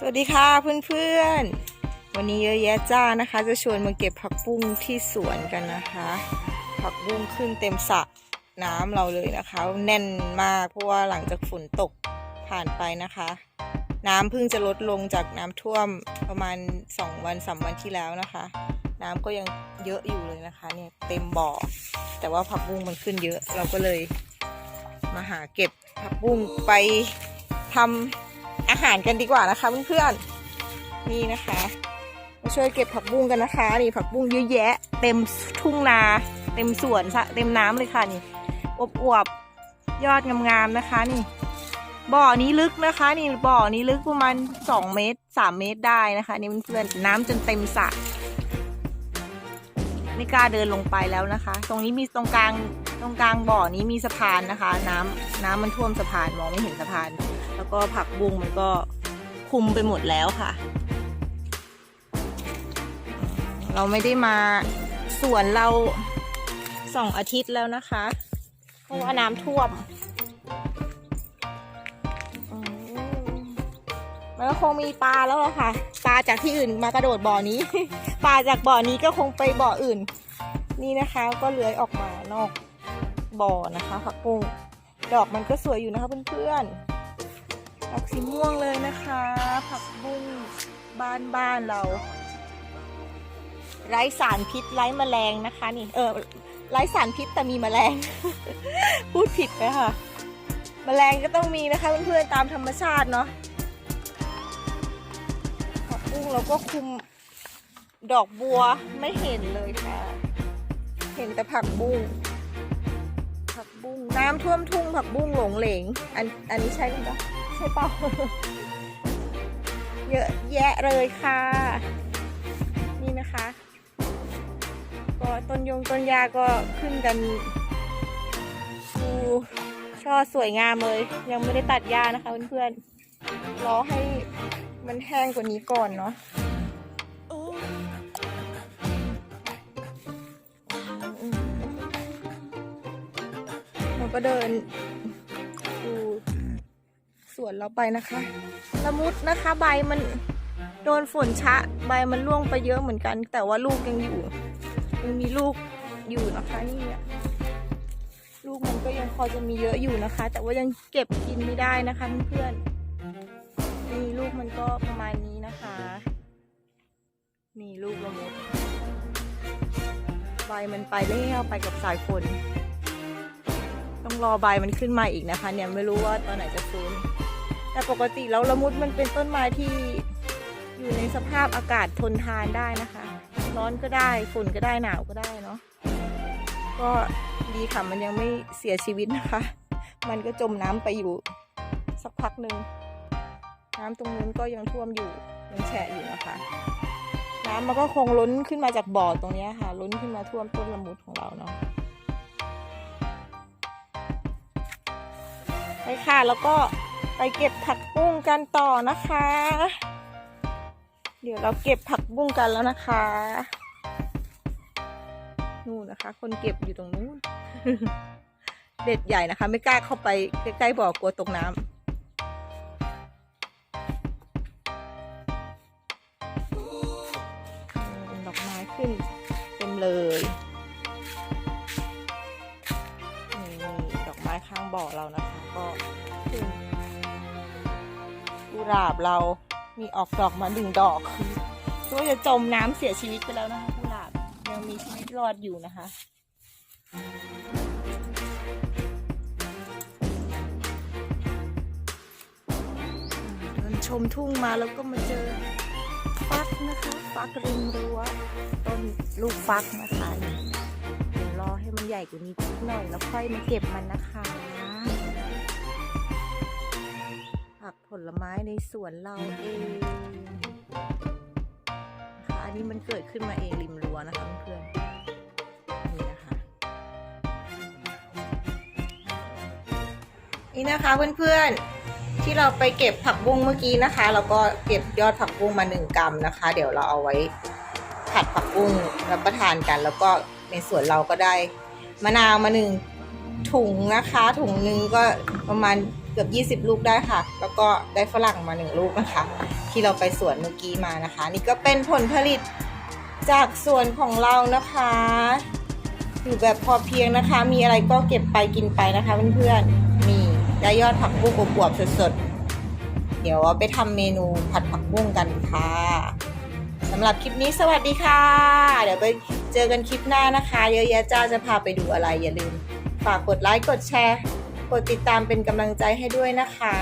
สวัสดีค่ะเพื่อนๆ วันนี้เยอะแยะจ้านะคะ จะชวนมาเก็บผักบุ้งที่สวนกันนะคะ ผักบุ้งขึ้นเต็มสระน้ำเราเลยนะคะ แน่นมากเพราะว่าหลังจากฝนตกผ่านไปนะคะ น้ำเพิ่งจะลดลงจากน้ำท่วมประมาณ 2 วันสามวันที่แล้วนะคะ น้ำก็ยังเยอะอยู่เลยนะคะเนี่ยเต็มบ่อ แต่ว่าผักบุ้งมันขึ้นเยอะเราก็เลยมาหาเก็บผักบุ้งไปทำ อาหารกันดีกว่านะคะเพื่อนๆนี่นะคะ มาช่วยเก็บผักบุ้งกันนะคะ นี่ผักบุ้งเยอะแยะ เต็มทุ่งนา เต็มสวนเต็มน้ำเลยค่ะนี่อบอวบๆยอดงามๆนะคะนี่ บ่อนี้ลึกนะคะ นี่บ่อนี้ลึกประมาณสองเมตรสามเมตรได้นะคะ นี่เพื่อนๆน้ำจนเต็มสระไม่กล้าเดินลงไปแล้วนะคะ ตรงนี้มีตรงกลางตรงกลางบ่อนี้มีสะพานนะคะ น้ำน้ำมันท่วมสะพานมองไม่เห็นสะพาน แล้วก็ผักบุ้งมันก็คุมไปหมดแล้วค่ะ เราไม่ได้มาสวนเราสองอาทิตย์แล้วนะคะเพราะว่าน้ำท่วมอืมมันก็คงมีปลาแล้วอะค่ะ ปลาจากที่อื่นมากระโดดบ่อนี้ ปลาจากบ่อนี้ก็คงไปบ่ออื่น นี่นะคะก็เลื้อยออกมานอกบ่อนะคะผักบุ้งดอกมันก็สวยอยู่นะคะเพื่อนๆด อกสีม่วงเลยนะคะ ผักบุ้งบ้านบ้านเรา ไร้สารพิษไร้แมลงนะคะนี่เออไร้สารพิษแต่มีแมลง พูดผิดไปค่ะ แมลงก็ต้องมีนะคะเพื่อนๆตามธรรมชาติเนาะผักบุ้งเราก็คุมดอกบัวไม่เห็นเลยค่ะ เห็นแต่ผักบุ้งผักบุ้งน้ำท่วมทุ่งผักบุ้งหลงเหลง อันอันนี้ใช่หรือเปล่า ใช่เปล่าเยอะแยะเลยค่ะ นี่นะคะ ก็ต้นยงต้นยาก็ขึ้นกันดูช่อสวยงามเลย ยังไม่ได้ตัดหญ้านะคะเพื่อนๆรอให้มันแห้งกว่านี้ก่อนเนาะเราก็เดิน วนเราไปนะคะ ละมุดนะคะใบมันโดนฝนชะ ใบมันร่วงไปเยอะเหมือนกัน แต่ว่าลูกยังอยู่ยังมีลูกอยู่นะคะนี่ลูกมันก็ยังพอจะมีเยอะอยู่นะคะ แต่ว่ายังเก็บกินไม่ได้นะคะเพื่อนๆนี่ลูกมันก็ประมาณนี้นะคะนี่ลูกละมุดใบมันไปแล้วไปกับสายฝนต้องรอใบมันขึ้นมาอีกนะคะ เนี่ยไม่รู้ว่าตอนไหนจะฟื้น แต่ปกติแล้วละมุดมันเป็นต้นไม้ที่อยู่ในสภาพอากาศทนทานได้นะคะ ร้อนก็ได้ฝนก็ได้หนาวก็ได้เนาะก็ดีค่ะมันยังไม่เสียชีวิตนะคะ มันก็จมน้ำไปอยู่สักพักหนึ่งน้ำตรงนู้นก็ยังท่วมอยู่ยังแฉะอยู่นะคะ น้ำมันก็คงล้นขึ้นมาจากบ่อตรงนี้ค่ะ ล้นขึ้นมาท่วมต้นละมุดของเราเนาะไปค่ะแล้วก็ ไปเก็บผักบุ้งกันต่อนะคะ เดี๋ยวเราเก็บผักบุ้งกันแล้วนะคะ นู่นนะคะ คนเก็บอยู่ตรงนู้น เด็ดใหญ่นะคะ ไม่กล้าเข้าไปใกล้ๆบ่อกลัวตกน้ำดอกไม้ขึ้นเต็มเลยนี่ดอกไม้ข้างบ่อเรานะคะ ก็ขึ้น กุหลาบเรามีออกดอกมาหนึ่งดอกก็จะจมน้ำเสียชีวิตไปแล้วนะคะกุหลาบยังมีชีวิตรอดอยู่นะคะเดินชมทุ่งมาแล้วก็มาเจอฟักนะคะฟักริมรั้วต้นลูกฟักนะคะเดี๋ยวรอให้มันใหญ่กว่านี้สักหน่อยแล้วค่อยมาเก็บมันนะคะ ผักผลไม้ในสวนเราเองนะคะอันนี้มันเกิดขึ้นมาเองริมรั้วนะคะเพื่อนนี่นะคะนี่นะคะเพื่อนๆที่เราไปเก็บผักบุ้งเมื่อกี้นะคะเราก็เก็บยอดผักบุ้งมาหนึ่งกรัมนะคะ เดี๋ยวเราเอาไว้ผัดผักบุ้งรับประทานกัน แล้วก็ในสวนเราก็ได้มะนาวมาหนึ่ง ถุงนะคะ ถุงหนึ่งก็ประมาณเกือบ 20 ลูกได้ค่ะ แล้วก็ได้ฝรั่งมาหนึ่งลูกนะคะ ที่เราไปสวนเมื่อกี้มานะคะ นี่ก็เป็นผลผลิตจากสวนของเรานะคะ อยู่แบบพอเพียงนะคะ มีอะไรก็เก็บไปกินไปนะคะเพื่อนๆมีได้ยอดผักบุ้งอวบสดๆ เดี๋ยวไปทำเมนูผัดผักบุ้งกันค่ะสำหรับคลิปนี้สวัสดีค่ะ เดี๋ยวไปเจอกันคลิปหน้านะคะ เยอะแยะจ้าจะพาไปดูอะไรอย่าลืม ฝากกดไลค์กดแชร์ กดติดตามเป็นกำลังใจให้ด้วยนะคะ